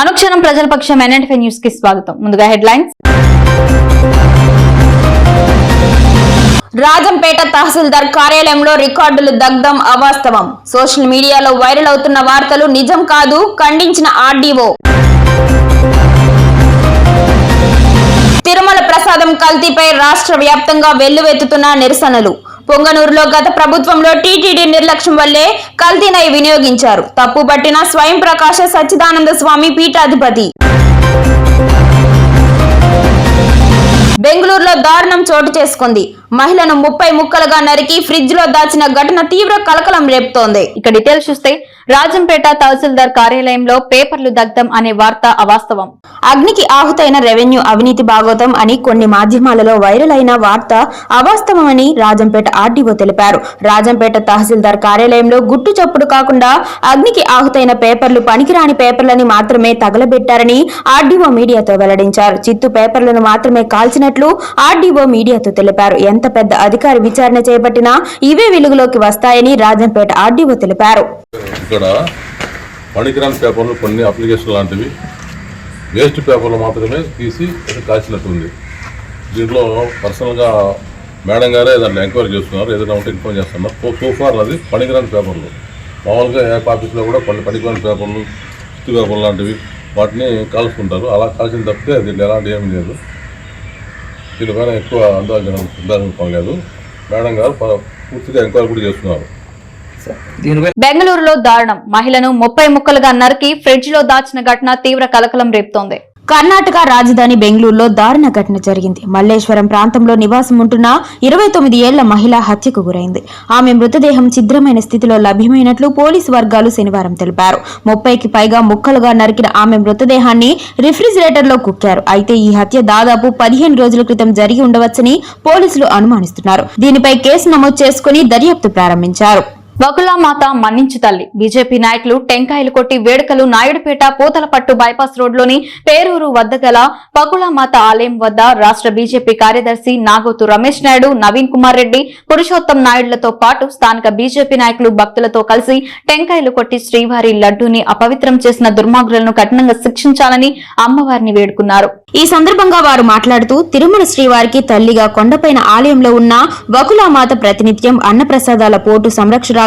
అనుక్షణం ప్రజల పక్షం న్యూస్కి స్వాగతం. ముందుగా హెడ్లైన్స్. రాజంపేట తహసీల్దార్ కార్యాలయంలో రికార్డులు దగ్ధం అవాస్తవం. సోషల్ మీడియాలో వైరల్ అవుతున్న వార్తలు నిజం కాదు ఖండించిన ఆర్డీఓ. తిరుమల ప్రసాదం కల్తీపై రాష్ట్ర వ్యాప్తంగా వెల్లువెత్తుతున్న నిరసనలు. పొంగనూరులో గత ప్రభుత్వంలో టీటీడీ నిర్లక్ష్యం వల్లే కల్తీనై వినియోగించారు. తప్పు పట్టిన స్వయం ప్రకాశ సచ్చిదానంద స్వామి పీఠాధిపతి. బెంగళూరులో దారుణం చోటు చేసుకుంది. మహిళను ముప్పై ముక్కలుగా నరికి ఫ్రిడ్జ్లో దాచిన ఘటన తీవ్ర కలకలం రేపుతోంది. ఇక డీటెయిల్స్ చూస్తే రాజంపేట తహసీల్దార్ కార్యాలయంలో పేపర్లు దగ్ధం అనే వార్త అవాస్తవం. అగ్నికి ఆహుతైన రెవెన్యూ అవినీతి భాగోతం అని కొన్ని మాధ్యమాలలో వైరల్ అయిన వార్త అవాస్తవమని రాజంపేట ఆర్డీఓ తెలిపారు. రాజంపేట తహసీల్దార్ కార్యాలయంలో గుట్టు చప్పుడు కాకుండా అగ్నికి ఆహుతైన పేపర్లు పనికిరాని పేపర్లని మాత్రమే తగలబెట్టారని ఆర్డీఓ మీడియాతో వెల్లడించారు. చిత్తు పేపర్లను మాత్రమే చేసినట్లు ఆర్డీఓ మీడియాతో తెలిపారు. ఎంత పెద్ద అధికారి విచారణ చేపట్టినా ఇవే వెలుగులోకి వస్తాయని రాజంపేట ఆర్డీఓ తెలిపారు. ఇక్కడ పనికిరాని పేపర్లు కొన్ని అప్లికేషన్ లాంటివి. వేస్ట్ పేపర్లు మాత్రమే తీసి కాల్చినట్టుంది. దీంట్లో పర్సనల్గా మేడం గారే దాంట్లో ఎంక్వైరీ చేస్తున్నారు. ఏదైనా ఉంటే ఇన్ఫార్మ్ చేస్తున్నారు. సో సోఫార్ అది పనికిరాని పేపర్లు. మామూలుగా ఏ ఆఫీస్లో కూడా కొన్ని పనికిరాని పేపర్లు చిత్తు పేపర్లు లాంటివి వాటిని కాల్చుకుంటారు. అలా కాల్చిన తప్పితే దీంట్లో ఎలాంటి ఏమీ లేదు. దీనిపైన ఎక్కువ అందాల్సిన అందాల్సిన పని లేదు. మేడం గారు పూర్తిగా ఎంక్వైరీ కూడా చేస్తున్నారు. బెంగళూరులో దారుణం. మహిళను ముప్పై ముక్కలుగా నరికి ఫ్రిడ్జ్లో దాచిన ఘటన తీవ్ర కలకలం రేపుతోంది. కర్ణాటక రాజధాని బెంగళూరులో దారుణ ఘటన జరిగింది. మల్లేశ్వరం ప్రాంతంలో నివాసం ఉంటున్న ఇరవై తొమ్మిది ఏళ్ళ మహిళ హత్యకు గురైంది. ఆమె మృతదేహం ఛిద్రమైన స్థితిలో లభ్యమైనట్లు పోలీసు వర్గాలు శనివారం తెలిపారు. ముప్పైకి పైగా ముక్కలుగా నరికిన ఆమె మృతదేహాన్ని రిఫ్రిజిరేటర్లో కుక్కారు. అయితే ఈ హత్య దాదాపు పదిహేను రోజుల క్రితం జరిగి ఉండవచ్చని పోలీసులు అనుమానిస్తున్నారు. దీనిపై కేసు నమోదు చేసుకుని దర్యాప్తు ప్రారంభించారు. వకులామాత మన్నించు తల్లి. బీజేపీ నాయకులు టెంకాయలు కొట్టి వేడుకలు నాయుడుపేట పూతలపట్టు బైపాస్ రోడ్లోని పేరూరు వద్ద గల వకులామాత ఆలయం వద్ద రాష్ట్ర బీజేపీ కార్యదర్శి నాగోతు రమేష్ నాయుడు నవీన్ కుమార్ రెడ్డి పురుషోత్తం నాయుడులతో పాటు స్థానిక బీజేపీ నాయకులు భక్తులతో కలిసి టెంకాయలు కొట్టి శ్రీవారి లడ్డూని అపవిత్రం చేసిన దుర్మార్గులను కఠినంగా శిక్షించాలని అమ్మవారిని వేడుకున్నారు. ఈ సందర్భంగా వారు మాట్లాడుతూ తిరుమల శ్రీవారికి తల్లిగా కొండపైన ఆలయంలో ఉన్న వకులామాత ప్రతినిత్యం అన్నప్రసాదాల పోటు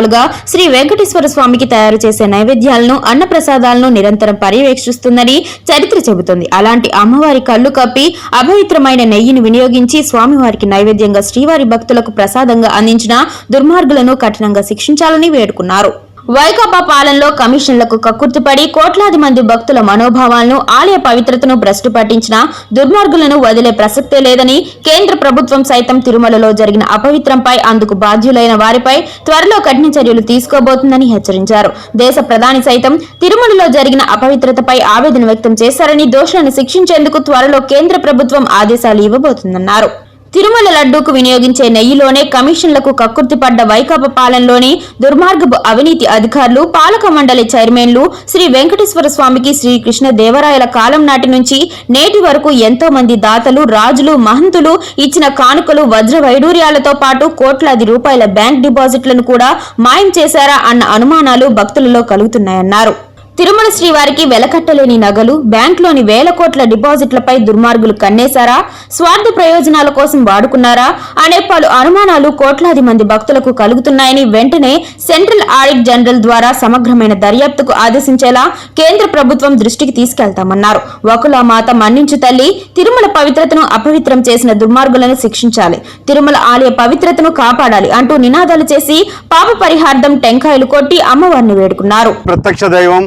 సంరక్షకురాలుగా శ్రీ వెంకటేశ్వర స్వామికి తయారు చేసే నైవేద్యాలను అన్నప్రసాదాలను నిరంతరం పర్యవేక్షిస్తుందని చరిత్ర చెబుతుంది. అలాంటి అమ్మవారి కళ్ళు కప్పి అపవిత్రమైన నెయ్యిని వినియోగించి స్వామివారికి నైవేద్యంగా శ్రీవారి భక్తులకు ప్రసాదంగా అందించిన దుర్మార్గులను కఠినంగా శిక్షించాలని వేడుకున్నారు. వైకాపా పాలనలో కమిషన్లకు కక్కుర్తిపడి కోట్లాది మంది భక్తుల మనోభావాలను ఆలయ పవిత్రతను భ్రష్టు పట్టించిన దుర్మార్గులను వదిలే ప్రసక్తే లేదని కేంద్ర ప్రభుత్వం సైతం తిరుమలలో జరిగిన అపవిత్రంపై అందుకు బాధ్యులైన వారిపై త్వరలో కఠిన చర్యలు తీసుకోబోతుందని హెచ్చరించారు. దేశ ప్రధాని సైతం తిరుమలలో జరిగిన అపవిత్రతపై ఆవేదన వ్యక్తం చేశారని దోషులను శిక్షించేందుకు త్వరలో కేంద్ర ప్రభుత్వం ఆదేశాలు ఇవ్వబోతుందన్నారు. తిరుమల లడ్డూకు వినియోగించే నెయ్యిలోనే కమిషన్లకు కక్కుర్తిపడ్డ వైకాపా పాలనలోని దుర్మార్గపు అవినీతి అధికారులు పాలక మండలి చైర్మన్లు శ్రీ వెంకటేశ్వర స్వామికి శ్రీకృష్ణ దేవరాయల కాలం నాటి నుంచి నేటి వరకు ఎంతో మంది దాతలు రాజులు మహంతులు ఇచ్చిన కానుకలు వజ్ర వైడూర్యాలతో పాటు కోట్లాది రూపాయల బ్యాంక్ డిపాజిట్లను కూడా మాయం చేశారా అన్న అనుమానాలు భక్తులలో కలుగుతున్నాయన్నారు. తిరుమల శ్రీవారికి వెలకట్టలేని నగలు బ్యాంకులోని వేల కోట్ల డిపాజిట్లపై దుర్మార్గులు కన్నేశారా? స్వార్థ ప్రయోజనాల కోసం వాడుకున్నారా? అనే పలు అనుమానాలు కోట్లాది మంది భక్తులకు కలుగుతున్నాయని వెంటనే సెంట్రల్ ఆడిట్ జనరల్ ద్వారా సమగ్రమైన దర్యాప్తుకు ఆదేశించేలా కేంద్ర ప్రభుత్వం దృష్టికి తీసుకెళ్తామన్నారు. వకుల మాత మన్నించు తల్లి తిరుమల పవిత్రతను అపవిత్రం చేసిన దుర్మార్గులను శిక్షించాలి. తిరుమల ఆలయ పవిత్రతను కాపాడాలి అంటూ నినాదాలు చేసి పాప పరిహార్థం టెంకాయలు కొట్టి అమ్మవారిని వేడుకున్నారు. ప్రత్యక్ష దైవం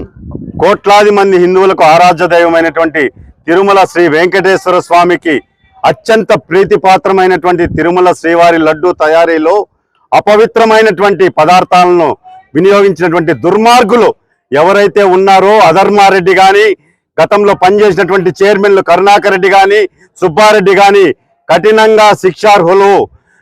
కోట్లాది మంది హిందువులకు ఆరాధ్య దైవమైనటువంటి తిరుమల శ్రీ వెంకటేశ్వర స్వామికి అత్యంత ప్రీతిపాత్రమైనటువంటి తిరుమల శ్రీవారి లడ్డు తయారీలో అపవిత్రమైనటువంటి పదార్థాలను వినియోగించినటువంటి దుర్మార్గులు ఎవరైతే ఉన్నారో అధర్మారెడ్డి కానీ గతంలో పనిచేసినటువంటి చైర్మన్లు కరుణాకర్ రెడ్డి కానీ సుబ్బారెడ్డి కానీ కఠినంగా శిక్షార్హులు.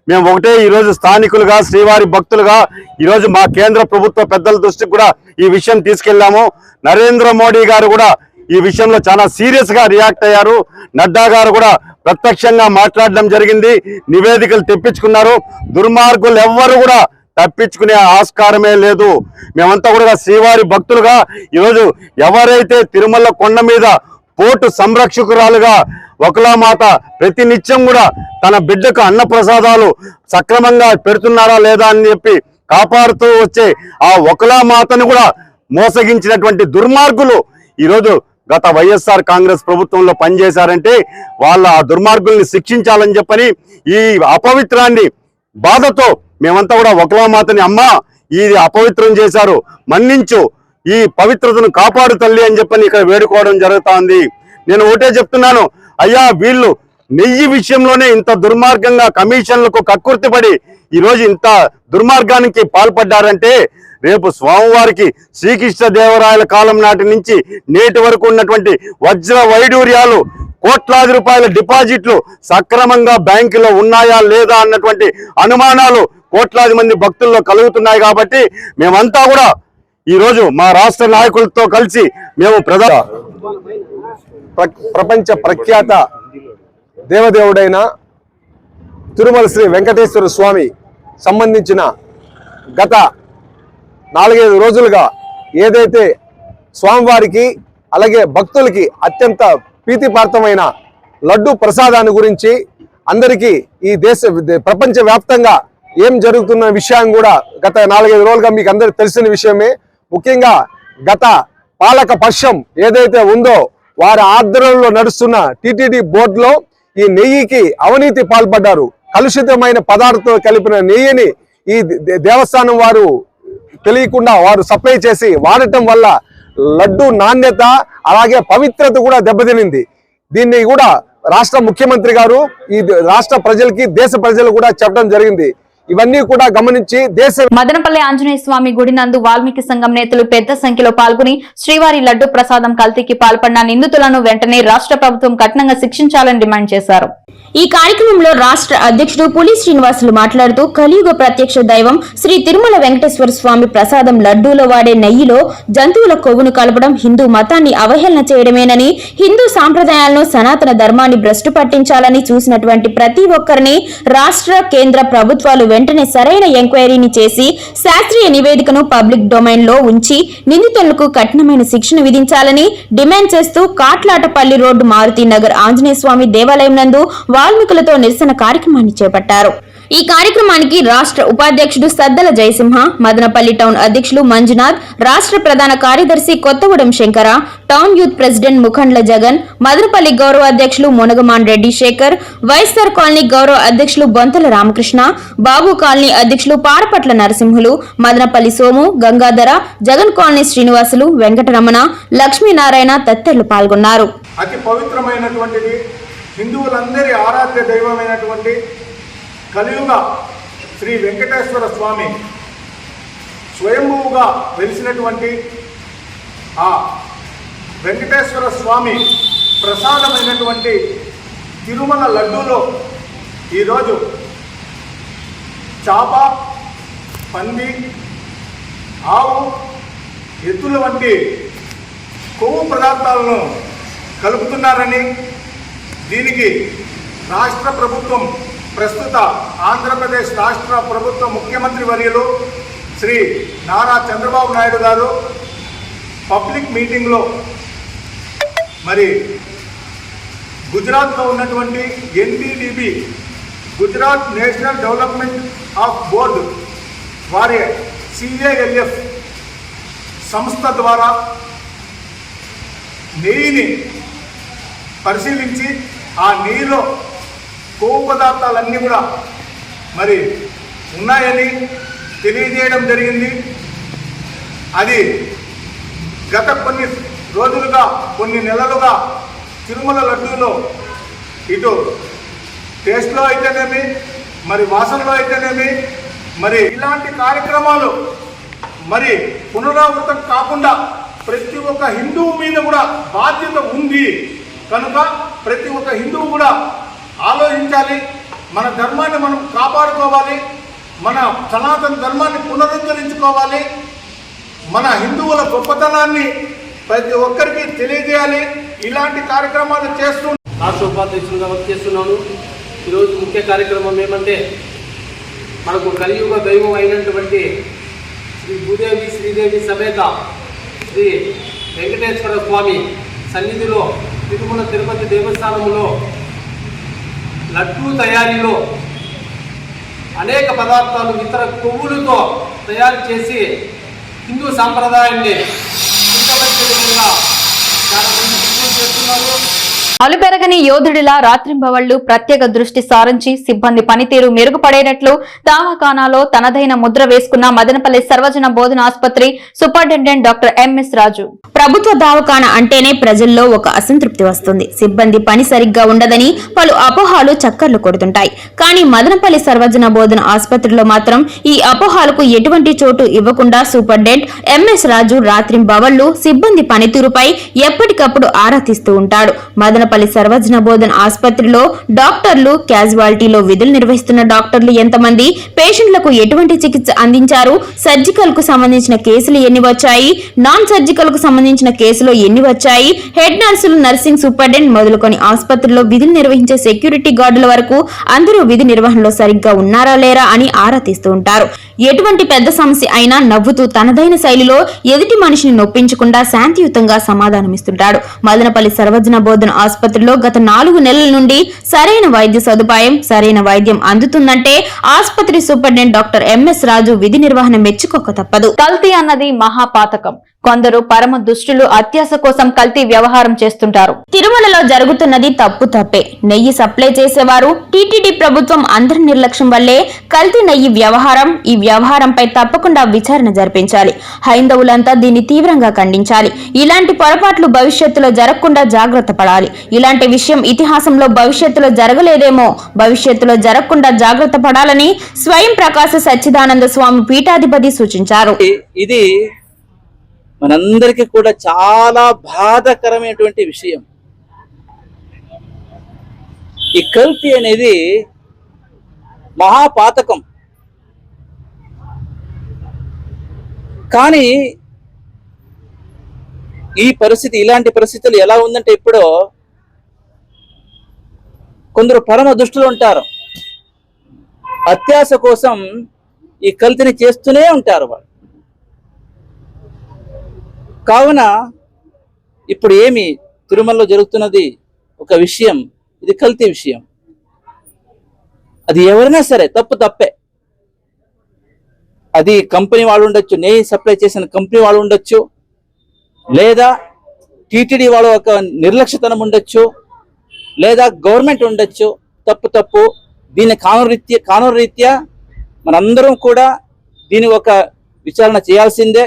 మేము ఒకటే ఈరోజు స్థానికులుగా శ్రీవారి భక్తులుగా ఈరోజు మా కేంద్ర ప్రభుత్వ పెద్దల దృష్టికి కూడా ఈ విషయం తీసుకెళ్ళాము నరేంద్ర మోడీ గారు కూడా ఈ విషయంలో చాలా సీరియస్గా రియాక్ట్ అయ్యారు. నడ్డా గారు కూడా ప్రత్యక్షంగా మాట్లాడడం జరిగింది. నివేదికలు తెప్పించుకున్నారు. దుర్మార్గులు ఎవ్వరు కూడా తప్పించుకునే ఆస్కారమే లేదు. మేమంతా కూడా శ్రీవారి భక్తులుగా ఈరోజు ఎవరైతే తిరుమల కొండ మీద పోటు సంరక్షకురాలుగా ఒకలామాత ప్రతినిత్యం కూడా తన బిడ్డకు అన్న ప్రసాదాలు సక్రమంగా పెడుతున్నారా లేదా అని చెప్పి కాపాడుతూ వచ్చే ఆ ఒకలామాతను కూడా మోసగించినటువంటి దుర్మార్గులు ఈరోజు గత వైఎస్ఆర్ కాంగ్రెస్ ప్రభుత్వంలో పనిచేశారంటే వాళ్ళ ఆ దుర్మార్గుల్ని శిక్షించాలని చెప్పని ఈ అపవిత్రాన్ని బాధతో మేమంతా కూడా ఒకలామాతని అమ్మ ఇది అపవిత్రం చేశారు. మన్నించు. ఈ పవిత్రతను కాపాడు తల్లి అని చెప్పని ఇక్కడ వేడుకోవడం జరుగుతోంది. నేను ఒకటే చెప్తున్నాను అయ్యా వీళ్ళు నెయ్యి విషయంలోనే ఇంత దుర్మార్గంగా కమిషన్లకు కక్కుర్తిపడి ఈరోజు ఇంత దుర్మార్గానికి పాల్పడ్డారంటే రేపు స్వామివారికి శ్రీకృష్ణ దేవరాయల కాలం నాటి నుంచి నేటి వరకు ఉన్నటువంటి వజ్ర వైడూర్యాలు కోట్లాది రూపాయల డిపాజిట్లు సక్రమంగా బ్యాంకులో ఉన్నాయా లేదా అన్నటువంటి అనుమానాలు కోట్లాది మంది భక్తుల్లో కలుగుతున్నాయి కాబట్టి మేమంతా కూడా ఈరోజు మా రాష్ట్ర నాయకులతో కలిసి మేము ప్రజా ప్ర- ప్రపంచ ప్రఖ్యాత దేవదేవుడైన తిరుమల శ్రీ వెంకటేశ్వర స్వామి సంబంధించిన గత నాలుగైదు రోజులుగా ఏదైతే స్వామివారికి అలాగే భక్తులకి అత్యంత ప్రీతిపార్థమైన లడ్డు ప్రసాదాన్ని గురించి అందరికీ ఈ దేశ ప్రపంచవ్యాప్తంగా ఏం జరుగుతున్న విషయం కూడా గత నాలుగైదు రోజులుగా మీకు అందరికి తెలిసిన విషయమే. ముఖ్యంగా గత పాలక పక్షం ఏదైతే ఉందో వారి ఆధ్వర్యంలో నడుస్తున్న టిటిడి బోర్డులో ఈ నెయ్యికి అవినీతి పాల్పడ్డారు. కలుషితమైన పదార్థంతో కలిపిన నెయ్యిని ఈ దే- దేవస్థానం వారు తెలియకుండా వారు సప్లై చేసి వాడటం వల్ల లడ్డు నాణ్యత అలాగే పవిత్రత కూడా దెబ్బతినింది. దీన్ని కూడా రాష్ట్ర ముఖ్యమంత్రి గారు ఈ రాష్ట్ర ప్రజలకి దేశ ప్రజలు కూడా చెప్పడం జరిగింది. ఇవన్నీ కూడా గమనించి దేశ మదనపల్లి ఆంజనేయ స్వామి గుడి నందు వాల్మీకి సంఘం నేతలు పెద్ద సంఖ్యలో పాల్గొని శ్రీవారి లడ్డు ప్రసాదం కల్తీకి పాల్పడిన నిందితులను వెంటనే రాష్ట్ర ప్రభుత్వం కఠినంగా శిక్షించాలని డిమాండ్ చేశారు. ఈ కార్యక్రమంలో రాష్ట్ర అధ్యక్షుడు పులి శ్రీనివాసులు మాట్లాడుతూ కలియుగ ప్రత్యక్ష దైవం శ్రీ తిరుమల వెంకటేశ్వర స్వామి ప్రసాదం లడ్డూలో వాడే నెయ్యిలో జంతువుల కొవ్వును కలపడం హిందూ మతాన్ని అవహేళన చేయడమేనని హిందూ సాంప్రదాయాలను సనాతన ధర్మాన్ని భ్రష్టు పట్టించాలని చూసినటువంటి ప్రతి ఒక్కరిని రాష్ట్ర కేంద్ర ప్రభుత్వాలు వెంటనే సరైన ఎంక్వైరీని చేసి శాస్త్రీయ నివేదికను పబ్లిక్ డొమైన్లో ఉంచి నిందితులకు కఠినమైన శిక్షను విధించాలని డిమాండ్ చేస్తూ కాట్లాటపల్లి రోడ్డు మారుతి నగర్ ఆంజనేయ స్వామి దేవాలయం నందు వాల్మీకులతో నిరసన కార్యక్రమాన్ని చేపట్టారు. ఈ కార్యక్రమానికి రాష్ట్ర ఉపాధ్యక్షుడు సద్దల జయసింహ మదనపల్లి టౌన్ అధ్యక్షులు మంజునాథ్ రాష్ట్ర ప్రధాన కార్యదర్శి Kothagudem Shankara town youth president Mukhandla Jagan Madanapalli గౌరవ అధ్యక్షులు మునగమాన్ రెడ్డి శేఖర్ వైఎస్ఆర్ కాలనీ గౌరవ అధ్యక్షులు బొంతల రామకృష్ణ బాబు కాలనీ అధ్యక్షులు పారపట్ల నరసింహులు మదనపల్లి సోము గంగాధర జగన్ కాలనీ శ్రీనివాసులు వెంకటరమణ లక్ష్మీనారాయణ తదితరులు పాల్గొన్నారు. అతి పవిత్రమైనటువంటిది హిందువులందరి ఆరాధ్య దైవమైనటువంటి కలియుగ శ్రీ వెంకటేశ్వర స్వామి స్వయంభూగా వెలిసినటువంటి ఆ వెంకటేశ్వర స్వామి ప్రసాదమైనటువంటి తిరుమల లడ్డూలో ఈరోజు చాప పంది ఆవు ఎద్దుల వంటి కొవ్వు పదార్థాలను కలుపుతున్నారని దీనికి రాష్ట్ర ప్రభుత్వం ప్రస్తుత ఆంధ్రప్రదేశ్ రాష్ట్ర ప్రభుత్వ ముఖ్యమంత్రి వర్యులు శ్రీ నారా చంద్రబాబు నాయుడు గారు పబ్లిక్ మీటింగ్లో మరి గుజరాత్లో ఉన్నటువంటి NDDB Gujarat national development of board వారి సిఏఎల్ఎఫ్ సంస్థ ద్వారా నెయ్యిని పరిశీలించి ఆ నెయ్యిలో కొవ్వు పదార్థాలన్నీ కూడా మరి ఉన్నాయని తెలియజేయడం జరిగింది. అది గత కొన్ని రోజులుగా కొన్ని నెలలుగా తిరుమల లడ్డూలో ఇటు టేస్ట్లో అయితేనేమి మరి వాసనలో అయితేనేమి మరి ఇలాంటి కార్యక్రమాలు మరి పునరావృతం కాకుండా ప్రతి ఒక్క హిందువు మీద కూడా బాధ్యత ఉంది. కనుక ప్రతి ఒక్క హిందువు కూడా ఆలోచించాలి. మన ధర్మాన్ని మనం కాపాడుకోవాలి. మన సనాతన ధర్మాన్ని పునరుద్ధరించుకోవాలి. మన హిందువుల గొప్పతనాన్ని ప్రతి ఒక్కరికి తెలియజేయాలి. ఇలాంటి కార్యక్రమాలు చేస్తూ రాష్ట్ర ఉపాధ్యక్షులుగా వర్క్ చేస్తున్నాను. ఈరోజు ముఖ్య కార్యక్రమం ఏమంటే మనకు కలియుగ దైవం అయినటువంటి శ్రీ భూదేవి శ్రీదేవి సమేత శ్రీ వెంకటేశ్వర స్వామి సన్నిధిలో తిరుమల తిరుపతి దేవస్థానంలో లడ్డూ తయారీలో అనేక పదార్థాలు ఇతర కొవ్వులతో తయారు చేసి హిందూ సాంప్రదాయాన్ని విధంగా చాలా మంది చేస్తున్నారు. అలుపెరగని యోధుడిలా రాత్రింబవళ్ళు ప్రత్యేక దృష్టి సారించి సిబ్బంది పనితీరు మెరుగుపడేటట్లు దావాఖానాలో తనదైన ముద్ర వేసుకున్న మదనపల్లి సర్వజన బోధన ఆసుపత్రి సూపరింటెండెంట్ డాక్టర్ ఎంఎస్ రాజు. ప్రభుత్వ దావఖాన అంటేనే ప్రజల్లో ఒక అసంతృప్తి వస్తుంది. సిబ్బంది పని సరిగ్గా ఉండదని పలు అపోహాలు చక్కర్లు కొడుతుంటాయి. కానీ మదనపల్లి సర్వజన బోధన ఆసుపత్రిలో మాత్రం ఈ అపోహాలకు ఎటువంటి చోటు ఇవ్వకుండా సూపరింటెండెంట్ ఎంఎస్ రాజు రాత్రింబవళ్ళు సిబ్బంది పనితీరుపై ఎప్పటికప్పుడు ఆరా తీస్తూ ఉంటాడు. మదనపల్లి సర్వజన బోధన్ ఆసుపత్రిలో డాక్టర్లు క్యాజువాలిటీలో విధులు నిర్వహిస్తున్న డాక్టర్లు ఎంతమంది? పేషెంట్లకు ఎటువంటి చికిత్స అందించారు? సర్జికల్కు సంబంధించిన కేసులు ఎన్ని వచ్చాయి? నాన్ సర్జికల్కు సంబంధించిన కేసులు ఎన్ని వచ్చాయి? హెడ్ నర్సులు నర్సింగ్ సూపరింటెండెంట్ మొదలుకొని ఆసుపత్రిలో విధులు నిర్వహించే సెక్యూరిటీ గార్డుల వరకు అందరూ విధి నిర్వహణలో సరిగ్గా ఉన్నారా లేరా అని ఆరా తీస్తూ ఉంటారు. ఎటువంటి పెద్ద సమస్య అయినా నవ్వుతూ తనదైన శైలిలో ఎదుటి మనిషిని నొప్పించకుండా శాంతియుతంగా సమాధానమిస్తుంటాడు. మదనపల్లి సర్వజన బోధన ఆసుపత్రిలో గత నాలుగు నెలల నుండి సరైన వైద్య సదుపాయం సరైన వైద్యం అందుతుందంటే ఆసుపత్రి సూపరింటెండెంట్ డాక్టర్ ఎంఎస్ రాజు విధి నిర్వహణ మెచ్చుకోక తప్పదు. కల్తీ అన్నది మహాపాతకం. కొందరు పరమ దుష్టులు అత్యాస కోసం కల్తీ వ్యవహారం చేస్తుంటారు. తిరుమలలో జరుగుతున్నది తప్పు తప్పే. నెయ్యి సప్లై చేసేవారు టీటీడీ ప్రభుత్వం అందరి నిర్లక్ష్యం వల్లే కల్తీ నెయ్యి వ్యవహారం ఈ వ్యవహారంపై తప్పకుండా విచారణ జరిపించాలి. హైందవులంతా దీన్ని తీవ్రంగా ఖండించాలి. ఇలాంటి పొరపాట్లు భవిష్యత్తులో జరగకుండా జాగ్రత్త పడాలి. ఇలాంటి విషయం ఇతిహాసంలో భవిష్యత్తులో జరగలేదేమో. భవిష్యత్తులో జరగకుండా జాగ్రత్త పడాలని స్వయం ప్రకాశ సచ్చిదానంద స్వామి పీఠాధిపతి సూచించారు. ఇది మనందరికీ కూడా చాలా బాధాకరమైనటువంటి విషయం. ఈ కల్తీ అనేది మహాపాతకం. కానీ ఈ పరిస్థితి ఇలాంటి పరిస్థితులు ఎలా ఉందంటే ఇప్పుడు కొందరు పరమ దుష్టులు ఉంటారు. అత్యాశ కోసం ఈ కల్తీని చేస్తూనే ఉంటారు వాళ్ళు. కావున ఇప్పుడు ఏమి తిరుమలలో జరుగుతున్నది ఒక విషయం ఇది కల్తీ విషయం. అది ఎవరైనా సరే తప్పు తప్పే. అది కంపెనీ వాళ్ళు ఉండొచ్చు నెయ్యి సప్లై చేసిన కంపెనీ వాళ్ళు ఉండొచ్చు లేదా టీటీడీ వాళ్ళ ఒక నిర్లక్ష్యతనం ఉండొచ్చు లేదా గవర్నమెంట్ ఉండొచ్చు తప్పు తప్పు. దీని కానూరు రీత్యా కానూరు రీత్యా మనందరం కూడా దీని ఒక విచారణ చేయాల్సిందే.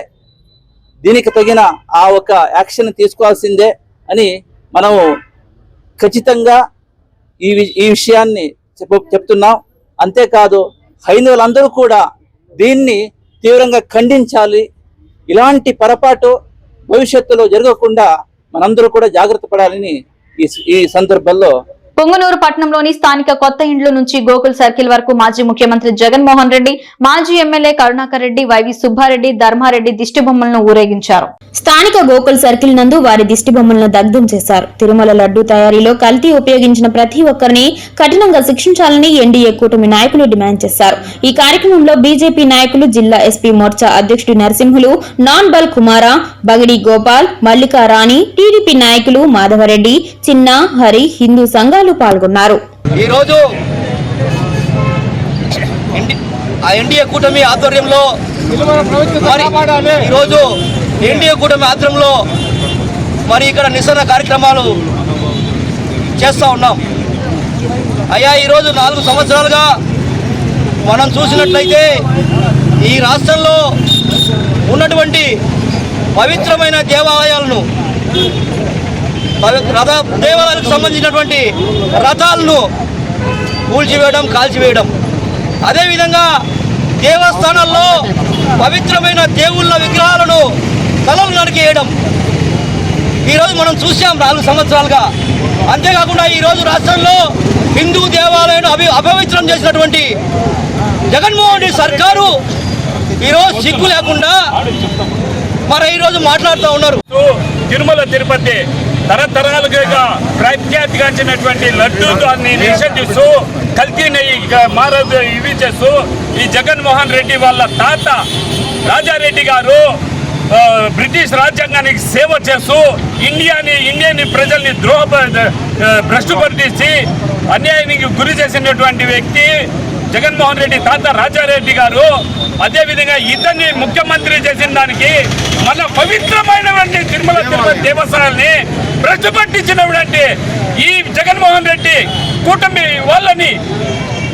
దీనికి తగిన ఆ ఒక యాక్షన్ తీసుకోవాల్సిందే అని మనము ఖచ్చితంగా ఈ వి- ఈ విషయాన్ని చెప్ చెప్తున్నాం. అంతేకాదు హైందవులందరూ కూడా దీన్ని తీవ్రంగా ఖండించాలి. ఇలాంటి పొరపాటు భవిష్యత్తులో జరగకుండా మనందరూ కూడా జాగ్రత్త పడాలని ఈ ఈ సందర్భంలో పొంగనూరు పట్టణంలోని స్థానిక కొత్త ఇండ్ల నుంచి గోకుల్ సర్కిల్ వరకు మాజీ ముఖ్యమంత్రి జగన్మోహన్ రెడ్డి మాజీ ఎమ్మెల్యే కరుణాకర్ రెడ్డి వైవి సుబ్బారెడ్డి ధర్మారెడ్డి దిష్టిబొమ్మలను ఊరేగించారు. స్థానిక గోకుల్ సర్కిల్ నందు వారి దిష్టిబొమ్మలను దగ్ధం చేశారు. తిరుమల లడ్డు తయారీలో కల్తీ ఉపయోగించిన ప్రతి ఒక్కరిని కఠినంగా శిక్షించాలని ఎన్డీఏ కూటమి నాయకులు డిమాండ్ చేశారు. ఈ కార్యక్రమంలో బీజేపీ నాయకులు జిల్లా ఎస్పీ మోర్చా అధ్యక్షుడు నరసింహులు నాన్ బల్ కుమార బగిడి గోపాల్ మల్లికా రాణి టీడీపీ నాయకులు మాధవరెడ్డి చిన్న హరి హిందూ సంఘాలు పాల్గొన్నారు. ఈరోజు ఆ ఎన్డీఏ కూటమి ఆధ్వర్యంలో మరి ఈరోజు ఎన్డీఏ కూటమి ఆధ్వర్యంలో మరి ఇక్కడ నిరసన కార్యక్రమాలు చేస్తూ ఉన్నాం. అయ్యా ఈరోజు నాలుగు సంవత్సరాలుగా మనం చూసినట్లయితే ఈ రాష్ట్రంలో ఉన్నటువంటి పవిత్రమైన దేవాలయాలను రథ దేవాలయాలకు సంబంధించినటువంటి రథాలను కూల్చివేయడం కాల్చివేయడం. అదేవిధంగా దేవస్థానాల్లో పవిత్రమైన దేవుళ్ళ విగ్రహాలను తలలు నరికేయడం ఈరోజు మనం చూసాం నాలుగు సంవత్సరాలుగా. అంతేకాకుండా ఈరోజు రాష్ట్రంలో హిందూ దేవాలయం అభి అపవిత్రం చేసినటువంటి జగన్మోహన్ రెడ్డి సర్కారు ఈరోజు సిగ్గు లేకుండా మరి ఈరోజు మాట్లాడుతూ ఉన్నారు. తిరుమల తిరుపతి తరతరాలుగా ప్రఖ్యాతిగాంచినటువంటి లడ్డు దాన్ని నిషేధిస్తూ కల్తీ మారదు ఇవి చేస్తూ ఈ జగన్మోహన్ రెడ్డి వాళ్ళ తాత రాజారెడ్డి గారు బ్రిటిష్ రాజ్యాంగానికి సేవ చేస్తూ ఇండియాని ఇండియన్ ప్రజల్ని ద్రోహ ఆ, అన్యాయానికి గురి చేసినటువంటి వ్యక్తి జగన్మోహన్ రెడ్డి తాత రాజారెడ్డి గారు. అదేవిధంగా ఇతన్ని ముఖ్యమంత్రి చేసిన దానికి మన పవిత్రమైనటువంటి తిరుమల తిరుపతి దేవస్థానాన్ని భ్రష్టు పట్టించినటువంటి ఈ జగన్మోహన్ రెడ్డి కూటమి వాళ్ళని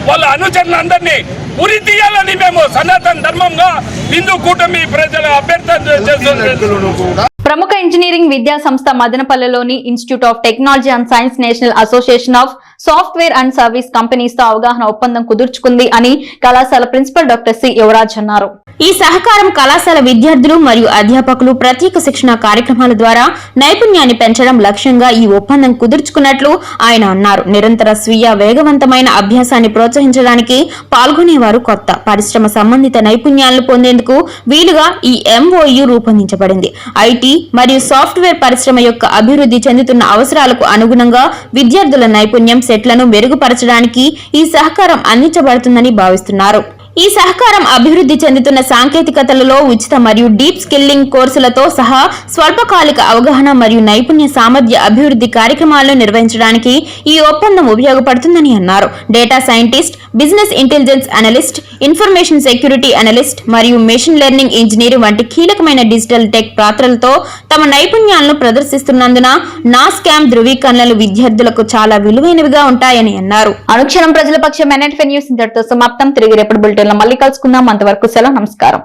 వాళ్ళ అనుచరులందరినీ ఉరి తీయాలని మేము సనాతన ధర్మంగా హిందూ కూటమి ప్రజల అభ్యర్థన చేస్తున్నాం ప్రముఖ ఇంజనీరింగ్ విద్యా సంస్థ మదనపల్లెలోని institute of technology and science national association of software and service కంపెనీస్తో అవగాహన ఒప్పందం కుదుర్చుకుంది అని కళాశాల ప్రిన్సిపల్ డాక్టర్ సి యువరాజ్ అన్నారు. ఈ సహకారం కళాశాల విద్యార్థులు మరియు అధ్యాపకులు ప్రత్యేక శిక్షణ కార్యక్రమాల ద్వారా నైపుణ్యాన్ని పెంచడం లక్ష్యంగా ఈ ఒప్పందం కుదుర్చుకున్నట్లు ఆయన అన్నారు. నిరంతర స్వీయ వేగవంతమైన అభ్యాసాన్ని ప్రోత్సహించడానికి పాల్గొనేవారు కొత్త పరిశ్రమ సంబంధిత నైపుణ్యాలను పొందేందుకు వీలుగా ఈ ఎంఓయు రూపొందించబడింది. ఐటీ మరియు సాఫ్ట్వేర్ పరిశ్రమ యొక్క అభివృద్ధి చెందుతున్న అవసరాలకు అనుగుణంగా విద్యార్థుల నైపుణ్యం సెట్లను మెరుగుపరచడానికి ఈ సహకారం అందించబడుతుందని భావిస్తున్నారు. ఈ సహకారం అభివృద్ధి చెందుతున్న సాంకేతికతలలో ఉచిత మరియు డీప్ స్కిల్లింగ్ కోర్సులతో సహా స్వల్పకాలిక అవగాహన మరియు నైపుణ్య సామర్థ్య అభివృద్ధి కార్యక్రమాలను నిర్వహించడానికి ఈ ఒప్పందం ఉపయోగపడుతుందని అన్నారు. Data scientist business intelligence analyst information security analyst మరియు మెషిన్ లెర్నింగ్ ఇంజనీర్ వంటి కీలకమైన డిజిటల్ టెక్ పాత్రలతో తమ నైపుణ్యాలను ప్రదర్శిస్తున్నందున నా స్కామ్ ధృవీకరణలు విద్యార్థులకు చాలా విలువైనవిగా ఉంటాయని అన్నారు. అనుక్షణం ప్రజల పక్షం ఎన్ఎఫ్ న్యూస్ ఇంతటితో సమాప్తం. తిరిగి రేపటి బులెటిన్ మళ్ళీ కలుసుకుందాం. అంతవరకు సెలవు నమస్కారం.